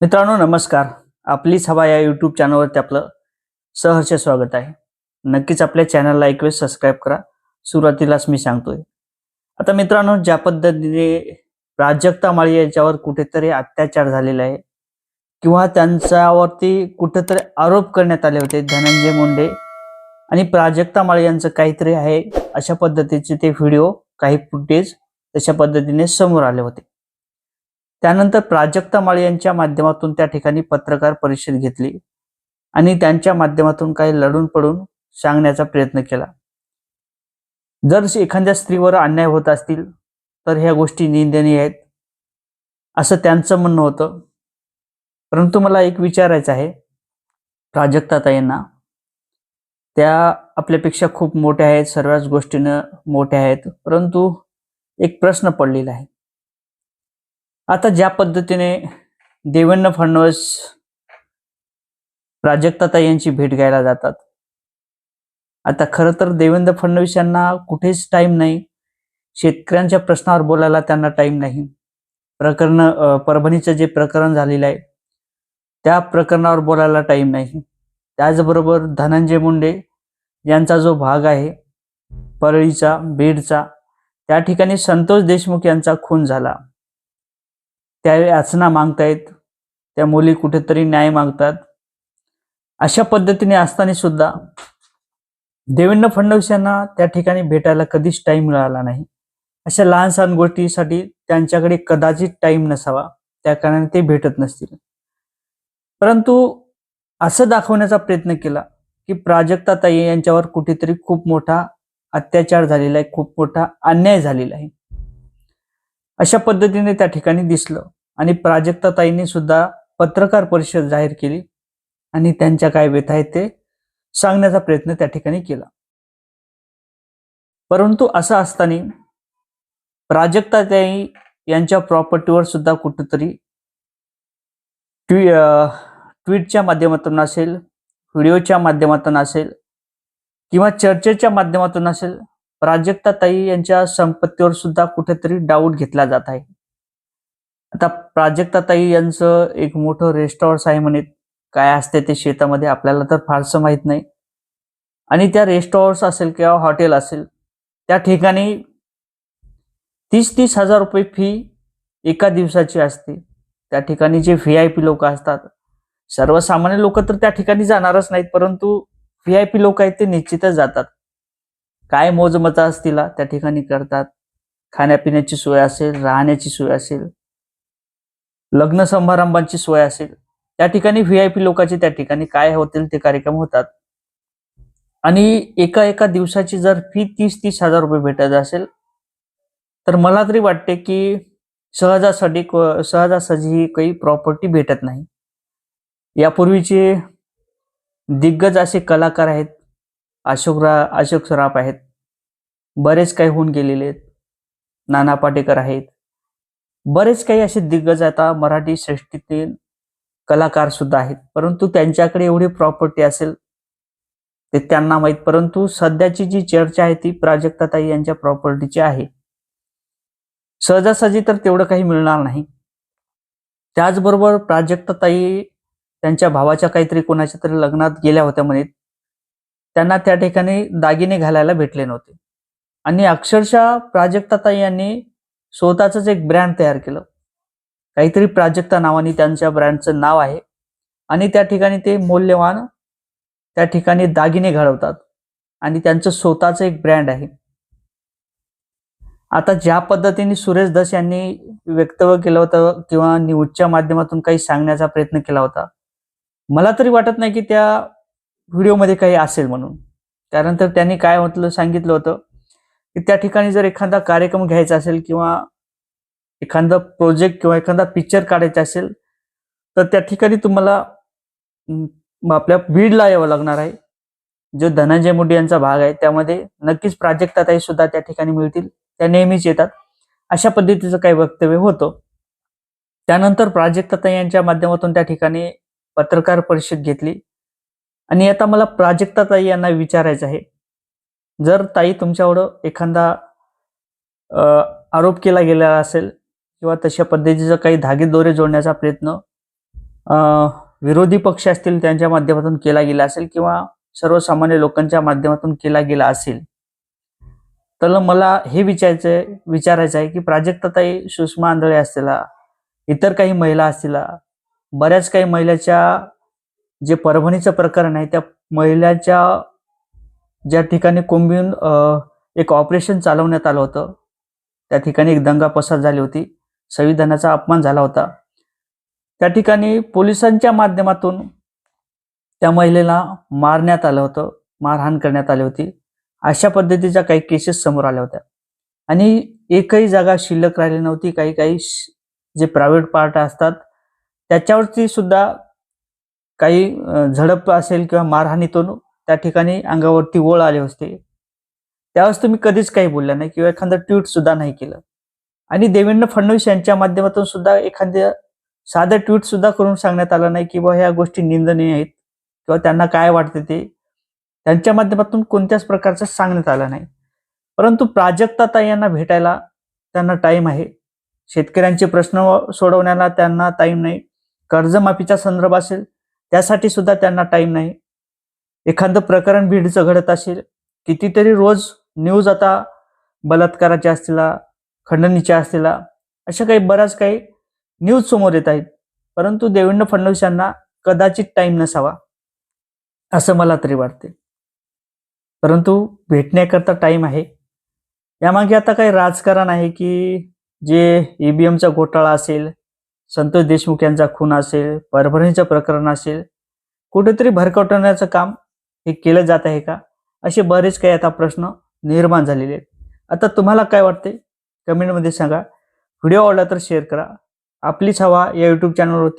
मित्रांनो नमस्कार. आपली सभा या यूट्यूब चॅनलवरती आपलं सहर्ष स्वागत आहे. नक्कीच आपल्या चॅनलला एक वेळ सबस्क्राईब करा. सुरुवातीलाच मी सांगतोय. आता मित्रांनो ज्या पद्धतीने प्राजक्ता माळी यांच्यावर कुठेतरी अत्याचार झालेला आहे किंवा त्यांच्यावरती कुठेतरी आरोप करण्यात आले होते धनंजय मुंडे आणि प्राजक्ता माळी यांचं काहीतरी आहे अशा पद्धतीचे ते व्हिडिओ काही फुटेज तशा पद्धतीने समोर आले होते. त्यानंतर प्राजक्ता माळे यांच्या माध्यमातून त्या ठिकाणी पत्रकार परिषद घेतली आणि त्यांच्या माध्यमातून काही लढून पडून सांगण्याचा प्रयत्न केला. जर एखाद्या स्त्रीवर अन्याय होत असतील तर ह्या गोष्टी निंदनीय आहेत असं त्यांचं म्हणणं होतं. परंतु मला एक विचारायचं आहे प्राजक्ताताईंना त्या आपल्यापेक्षा खूप मोठ्या आहेत सर्वच गोष्टीनं मोठ्या आहेत परंतु एक प्रश्न पडलेला आहे. आता ज्या पद्धतीने देवेंद्र फडणवीस प्राजक्ताताई यांची भेट घ्यायला जातात आता खरं तर देवेंद्र फडणवीस यांना कुठेच टाइम नाही. शेतकऱ्यांच्या प्रश्नावर बोलायला त्यांना टाईम नाही. प्रकरण परभणीचं जे प्रकरण झालेलं आहे त्या प्रकरणावर बोलायला टाईम नाही. त्याचबरोबर धनंजय मुंडे यांचा जो भाग आहे परळीचा बीडचा त्या ठिकाणी संतोष देशमुख यांचा खून झाला. त्या याचना मागतायत. त्या मुली कुठेतरी न्याय मागतात. अशा पद्धतीने असताना सुद्धा देवेंद्र फडणवीस यांना त्या ठिकाणी भेटायला कधीच टाइम मिळाला नाही. अशा लहान सहान गोष्टीसाठी त्यांच्याकडे कदाचित टाइम नसावा. त्या कारणाने ते भेटत नसतील. परंतु असं दाखवण्याचा प्रयत्न केला की प्राजक्ताताई यांच्यावर कुठेतरी खूप मोठा अत्याचार झालेला आहे खूप मोठा अन्याय झालेला आहे. अशा पद्धतीने त्या ठिकाणी दिसलं. आणि प्राजक्ताताईंनी सुद्धा पत्रकार परिषद जाहीर केली आणि त्यांच्या काय व्यथा आहेत ते सांगण्याचा प्रयत्न त्या ठिकाणी केला. परंतु असं असताना प्राजक्ताताई यांच्या प्रॉपर्टीवर सुद्धा कुठंतरी ट्वी ट्विटच्या माध्यमातून असेल व्हिडिओच्या माध्यमातून असेल किंवा चर्चेच्या माध्यमातून असेल प्राजक्ताताई यांच्या संपत्तीवर सुद्धा कुठेतरी डाऊट घेतला जात आहे. आता प्राजक्ताताई यांचं एक मोठं रेस्टॉरंट आहे म्हणे. काय असते ते शेतामध्ये आपल्याला तर फारसं माहीत नाही. आणि त्या रेस्टॉर्स असेल किंवा हॉटेल असेल त्या ठिकाणी तीस तीस हजार रुपये फी एका दिवसाची असते. त्या ठिकाणी जे व्ही आय पी लोक असतात सर्वसामान्य लोक तर त्या ठिकाणी जाणारच नाहीत परंतु व्ही आय पी लोक आहेत ते निश्चितच जातात. काय मोजमता असतील त्या ठिकाणी करतात. खाण्यापिण्याची सोय असेल राहण्याची सोय असेल लग्न समारंभांची सोय असेल त्या ठिकाणी व्ही आय पी लोकांचे त्या ठिकाणी काय होतील ते कार्यक्रम होतात. आणि एका एका दिवसाची जर फी तीस तीस हजार रुपये भेटत असेल तर मला तरी वाटते की सहजासाठी सहजासहजी ही काही प्रॉपर्टी भेटत नाही. यापूर्वीचे दिग्गज असे कलाकार आहेत अशोक रा अशोक सराफ आहेत बरेच काही होऊन गेलेले आहेत. नाना पाटेकर आहेत बरेच काही असे दिग्गज आता मराठी सृष्टीतील कलाकार सुद्धा आहेत. परंतु त्यांच्याकडे एवढी प्रॉपर्टी असेल ते त्यांना माहीत. परंतु सध्याची जी चर्चा आहे ती प्राजक्ताताई यांच्या प्रॉपर्टीची आहे. सहजासहजी तर तेवढं काही मिळणार नाही. त्याचबरोबर प्राजक्ताताई त्यांच्या भावाच्या काहीतरी कोणाच्या तरी लग्नात गेल्या होत्या म्हणे. त्यांना त्या ठिकाणी दागिने घालायला भेटले नव्हते. आणि अक्षरशः प्राजक्ताताई यांनी स्वतःच एक ब्रँड तयार केलं. काहीतरी प्राजक्ता नावाने त्यांच्या ब्रँडचं नाव आहे. आणि त्या ठिकाणी ते मौल्यवान त्या ठिकाणी दागिने घडवतात. आणि त्यांचं स्वतःचं एक ब्रँड आहे. आता ज्या पद्धतीने सुरेश दस यांनी वक्तव्य केलं होतं किंवा न्यूजच्या माध्यमातून काही सांगण्याचा प्रयत्न केला होता मला तरी वाटत नाही की त्या व्हिडिओमध्ये काही असेल म्हणून. कारण तर त्यांनी काय म्हटलं सांगितलं होतं की त्या ठिकाणी जर एखादा कार्यक्रम घ्यायचा असेल किंवा एखादा प्रोजेक्ट किंवा एखादा पिक्चर काढायचा असेल तर त्या ठिकाणी तुम्हाला आपल्या बीडला यावं लागणार आहे. जो धनंजय मुंडे यांचा भाग आहे त्यामध्ये नक्कीच प्राजक्ताताई सुद्धा त्या ठिकाणी मिळतील. त्या नेहमीच येतात. अशा पद्धतीचं काही वक्तव्य होतं. त्यानंतर प्राजक्ताताई यांच्या माध्यमातून त्या ठिकाणी पत्रकार परिषद घेतली. आणि आता मला प्राजक्ताताई यांना विचारायचं आहे. जर ताई तुमच्यावर एखादा आरोप केला गेला असेल किंवा तशा पद्धतीचं काही धागेदोरे जोडण्याचा प्रयत्न विरोधी पक्ष असतील त्यांच्या माध्यमातून केला गेला असेल किंवा सर्वसामान्य लोकांच्या माध्यमातून केला गेला असेल तर मला हे विचारायचंय विचारायचं आहे की प्राजक्ताताई सुषमा आंधळे असतील इतर काही महिला असतील बऱ्याच काही महिलाच्या जे परभणीचं प्रकरण आहे त्या महिलाच्या ज्या ठिकाणी कोंबून एक ऑपरेशन चालवण्यात आलं होतं त्या ठिकाणी एक दंगा पसार झाली होती. संविधानाचा अपमान झाला होता. त्या ठिकाणी पोलिसांच्या माध्यमातून त्या महिलेला मारण्यात आलं होतं मारहाण करण्यात आली होती. अशा पद्धतीच्या काही केसेस समोर आल्या होत्या. आणि एकही जागा शिल्लक राहिली नव्हती. काही काही श- जे प्रायव्हेट पार्ट असतात त्याच्यावरती सुद्धा काही झडप असेल किंवा मारहाणीतून त्या ठिकाणी अंगावरती ओळ आले असते. त्यावेळेस तुम्ही कधीच काही बोलला नाही किंवा एखादं ट्विट सुद्धा नाही केलं. आणि देवेंद्र फडणवीस यांच्या माध्यमातून सुद्धा एखाद्या साधं ट्विट सुद्धा करून सांगण्यात आलं नाही की बाबा ह्या गोष्टी निंदनीय आहेत किंवा त्यांना काय वाटते ते. त्यांच्या माध्यमातून कोणत्याच प्रकारचं सांगण्यात आलं नाही. परंतु प्राजक्ता यांना भेटायला त्यांना टाईम आहे. शेतकऱ्यांचे प्रश्न सोडवण्याला त्यांना टाईम नाही. कर्जमाफीचा संदर्भ असेल त्यासाठी सुद्धा त्यांना टाईम नाही. एखादं प्रकरण बीडचं घडत असेल कितीतरी रोज न्यूज आता बलात्काराच्या असतील खंडणीच्या असतील अशा काही बऱ्याच काही न्यूज समोर येत आहेत. परंतु देवेंद्र फडणवीस यांना कदाचित टाईम नसावा असं मला तरी वाटते परंतु भेटण्याकरता टाईम आहे. यामागे आता काही राजकारण आहे की जे ईबीएमचा घोटाळा असेल संतोष देशमुख यांचा खून असेल परभणीचं प्रकरण असेल कुठेतरी भरकटवण्याचं काम हे केलं जात आहे का? असे बरेच काही आता प्रश्न निर्माण झालेले आहेत. आता तुम्हाला काय वाटते? कमेंटमध्ये सांगा. व्हिडिओ आवडला तर शेअर करा. आपलीच हवा या युट्यूब चॅनलवरती